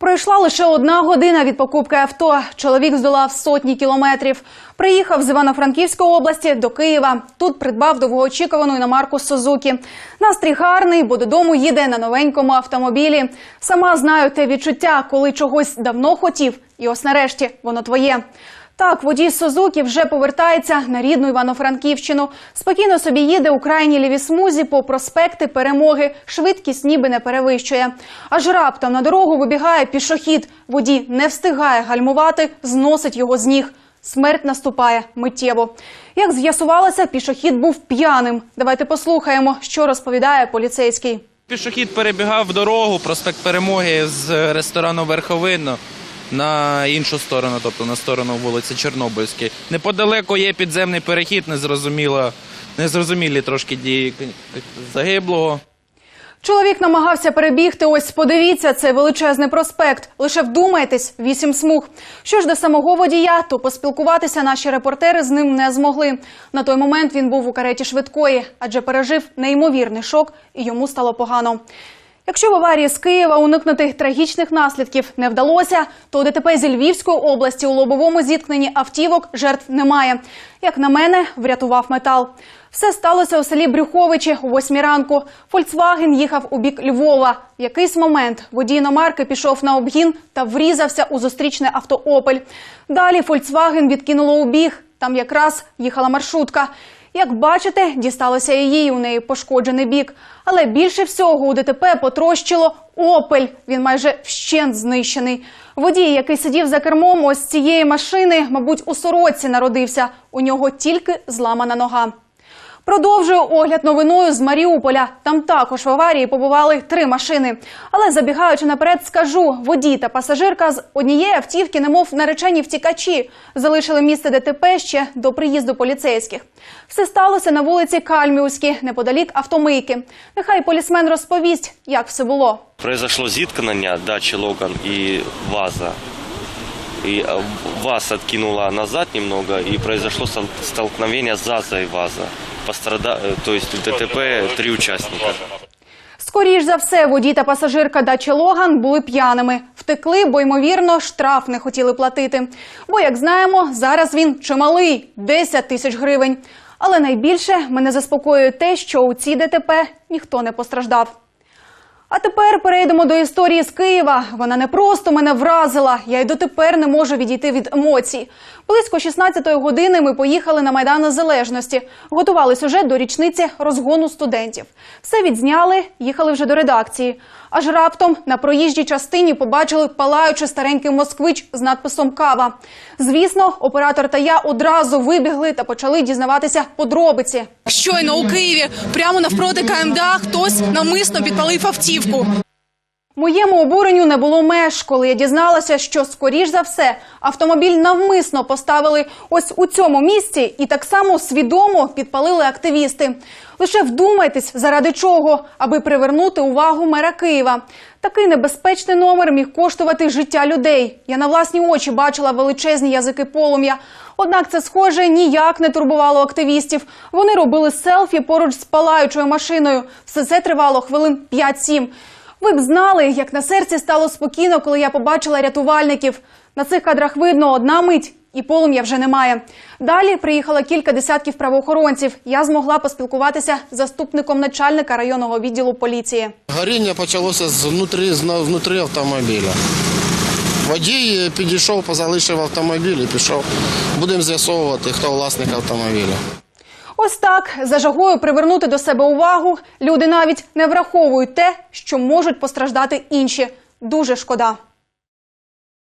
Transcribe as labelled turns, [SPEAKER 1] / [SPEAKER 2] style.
[SPEAKER 1] Пройшла лише одна година від покупки авто. Чоловік здолав сотні кілометрів. Приїхав з Івано-Франківської області до Києва. Тут придбав довгоочікувану іномарку Сузукі. Настрій гарний, бо додому їде на новенькому автомобілі. Сама знаю те відчуття, коли чогось давно хотів, і ось нарешті воно твоє. Так, водій Сузукі вже повертається на рідну Івано-Франківщину. Спокійно собі їде у крайній лівій смузі по проспекти Перемоги. Швидкість ніби не перевищує. Аж раптом на дорогу вибігає пішохід. Водій не встигає гальмувати, зносить його з ніг. Смерть наступає миттєво. Як з'ясувалося, пішохід був п'яним. Давайте послухаємо, що розповідає поліцейський.
[SPEAKER 2] Пішохід перебігав дорогу, проспект Перемоги з ресторану Верховинно на іншу сторону, тобто на сторону вулиці Чорнобильської. Неподалеку є підземний перехід, незрозуміло, незрозумілі трошки дії загиблого.
[SPEAKER 1] Чоловік намагався перебігти. Ось подивіться, це величезний проспект. Лише вдумайтесь, вісім смуг. Що ж до самого водія, то поспілкуватися наші репортери з ним не змогли. На той момент він був у кареті швидкої, адже пережив неймовірний шок, і йому стало погано. Якщо в аварії з Києва уникнути трагічних наслідків не вдалося, то ДТП зі Львівської області у лобовому зіткненні автівок жертв немає. Як на мене, врятував метал. Все сталося у селі Брюховичі о 8 ранку. Фольксваген їхав у бік Львова. В якийсь момент водій іномарки пішов на обгін та врізався у зустрічне авто «Опель». Далі Фольксваген відкинуло у біг. Там якраз їхала маршрутка. Як бачите, дісталося і їй у неї пошкоджений бік. Але більше всього у ДТП потрощило «Опель». Він майже вщент знищений. Водій, який сидів за кермом ось цієї машини, мабуть, у сорочці народився. У нього тільки зламана нога. Продовжую огляд новиною з Маріуполя. Там також в аварії побували три машини. Але забігаючи наперед, скажу: водій та пасажирка з однієї автівки, немов наречені втікачі, залишили місце ДТП ще до приїзду поліцейських. Все сталося на вулиці Кальміуській, неподалік автомийки. Нехай полісмен розповість, як все було.
[SPEAKER 3] Произошло зіткнення дачі Логан і ВАЗа. И ВАЗ откинула назад немного, и произошло стол- столкновение ЗАЗа и ВАЗа. Пострадали, то есть в ДТП три учасника.
[SPEAKER 1] Скоріш за все, водій та пасажирка дачі Логан були п'яними. Втекли, бо, ймовірно, штраф не хотіли платити. Бо, як знаємо, зараз він чималий – 10 тисяч гривень. Але найбільше мене заспокоює те, що у цій ДТП ніхто не постраждав. А тепер перейдемо до історії з Києва. Вона не просто мене вразила. Я й дотепер не можу відійти від емоцій. Близько 16-ї години ми поїхали на Майдан Незалежності. Готували сюжет до річниці розгону студентів. Все відзняли, їхали вже до редакції. Аж раптом на проїжджій частині побачили палаючи старенький москвич з надписом Кава. Звісно, оператор та я одразу вибігли та почали дізнаватися подробиці.
[SPEAKER 4] Щойно у Києві, прямо навпроти КМДА, хтось намисно підпалив автівку.
[SPEAKER 1] Ивку Моєму обуренню не було меж, коли я дізналася, що скоріш за все автомобіль навмисно поставили ось у цьому місці і так само свідомо підпалили активісти. Лише вдумайтесь, заради чого, аби привернути увагу мера Києва. Такий небезпечний номер міг коштувати життя людей. Я на власні очі бачила величезні язики полум'я. Однак це схоже ніяк не турбувало активістів. Вони робили селфі поруч з палаючою машиною. Все це тривало хвилин 5-7. Ви б знали, як на серці стало спокійно, коли я побачила рятувальників. На цих кадрах видно одна мить, і полум'я вже немає. Далі приїхало кілька десятків правоохоронців. Я змогла поспілкуватися з заступником начальника районного відділу поліції.
[SPEAKER 5] Горіння почалося знутрі, зна- внутрі автомобіля. Водій підійшов, позалишив автомобіль і пішов. Будемо з'ясовувати, хто власник автомобіля.
[SPEAKER 1] Ось так за жагою привернути до себе увагу. Люди навіть не враховують те, що можуть постраждати інші. Дуже шкода.